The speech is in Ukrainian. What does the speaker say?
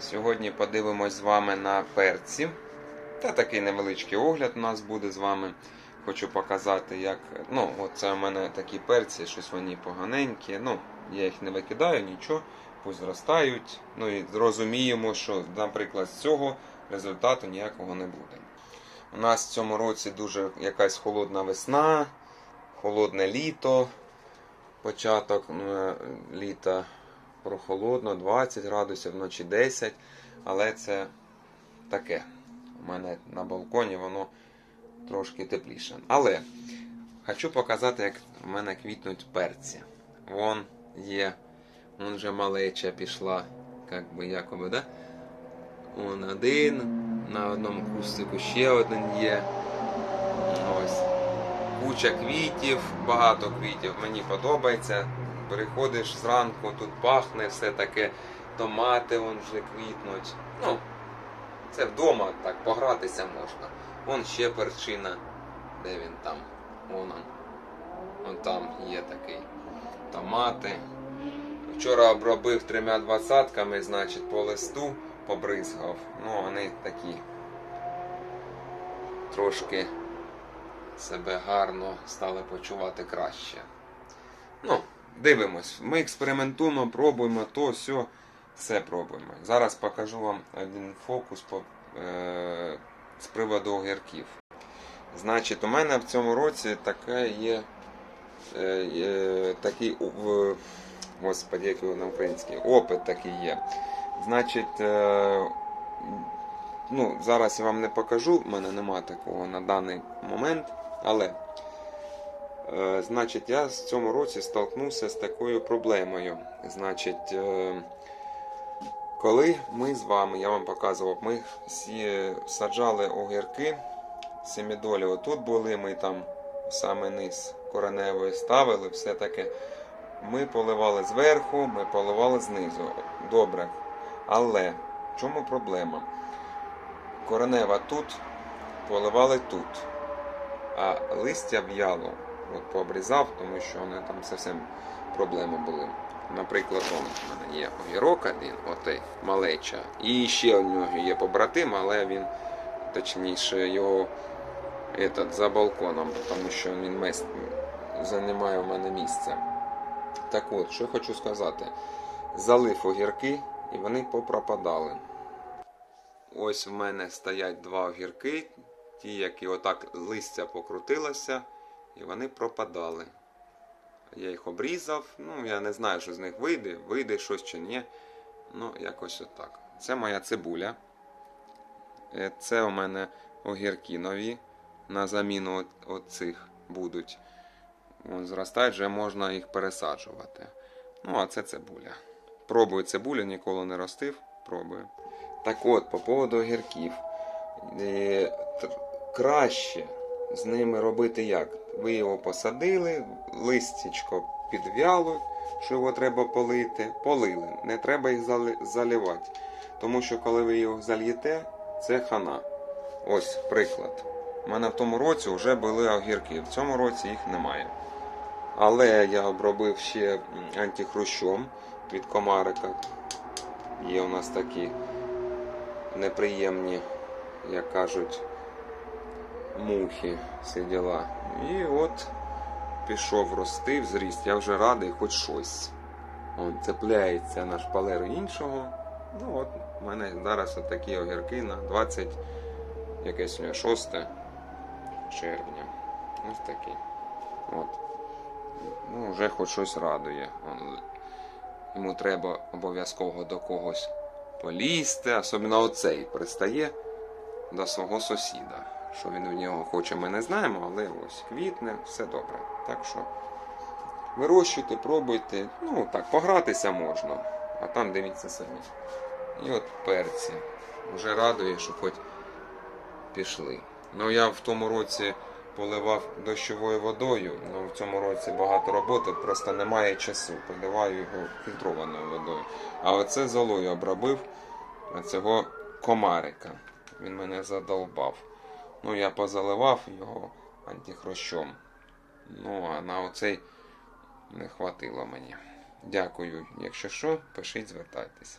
Сьогодні подивимось з вами на перці. Та такий невеличкий огляд у нас буде з вами. Хочу показати, як. Ну, от це у мене такі перці, щось вони поганенькі. Ну, я їх не викидаю, нічого, пусть зростають. Ну і розуміємо, що, наприклад, з цього результату ніякого не буде. У нас в цьому році дуже якась холодна весна, холодне літо. Початок е, літа прохолодно, 20 градусів, вночі 10. Але це таке. У мене на балконі воно трошки тепліше. Але хочу показати, як в мене квітнуть перці. Вон є, вон вже малеча пішла, як би якоби, да? Вон один, на одному кустику ще один є. Ось. Куча квітів, багато квітів. Мені подобається. Приходиш зранку, тут пахне все таке, томати вон вже квітнуть. Ну, це вдома так погратися можна. Вон ще перчина. Де він там? Вон он. Вон там є такий. Томати. Вчора обробив трьома двадцятками, значить, по листу побризгав. Ну, вони такі трошки себе гарно стали почувати краще. Ну, дивимось. Ми експериментуємо, пробуємо то, все, все пробуємо. Зараз покажу вам один фокус по, е, з приводу огірків. Значить, у мене в цьому році таке є е, е, такий, в, господи, як на українській, опит такий є. Значить, е, ну, зараз я вам не покажу, в мене нема такого на даний момент, але е, значить, я в цьому році столкнувся з такою проблемою. Значить, е, коли ми з вами, я вам показував, ми саджали огірки, семідолі отут були, ми там саме низ кореневої ставили, все таке. Ми поливали зверху, ми поливали знизу. Добре. Але в чому проблема? Коренева тут, поливали тут. А листя в'яло. От пообрізав, тому що вони там зовсім проблеми були. Наприклад, у мене є огірок один, отей, малеча. І ще у нього є побратим, але він, точніше, його этот, за балконом, тому що він мес... займає у мене місце. Так от, що хочу сказати. Залив огірки і вони попропадали. Ось в мене стоять два огірки, ті, які отак листя покрутилося, і вони пропадали. Я їх обрізав, ну я не знаю, що з них вийде, вийде щось чи ні. Ну, якось отак. Це моя цибуля. Е, Це у мене огірки нові. На заміну оцих будуть. Вон зростають, вже можна їх пересаджувати. Ну, а це цибуля. Пробую цибулю, ніколи не ростив. Пробую. Так от, по поводу огірків. Е, краще з ними робити як? Ви його посадили, листячко підв'яло, що його треба полити, полили. Не треба їх зали- заливати. Тому що коли ви його зальєте, це хана. Ось приклад. У мене в тому році вже були огірки, в цьому році їх немає. Але я обробив ще антихрущом від комарика. Є у нас такі неприємні, як кажуть, мухи, всі діла. І от пішов рости, зріст. Я вже радий, хоч щось. Он цепляється на шпалеру іншого. Ну от, у мене зараз такі огірки на 20, якесь сьогодні 6 червня. Ось такі. От. Ну, вже хоч щось радує. Он, йому треба обов'язково до когось полізти, особливо оцей пристає до свого сусіда. Що він в нього хоче, ми не знаємо, але ось квітне, все добре. Так що вирощуйте, пробуйте. Ну так, погратися можна, а там дивіться самі. І от перці. Вже радує, що хоч пішли. Ну я в тому році поливав дощовою водою. Ну в цьому році багато роботи, просто немає часу. Поливаю його фільтрованою водою. А оце золою обробив цього комарика. Він мене задовбав. Ну, я позаливав його антихрощом. Ну, а на оцей не хватило мені. Дякую. Якщо що, пишіть, звертайтеся.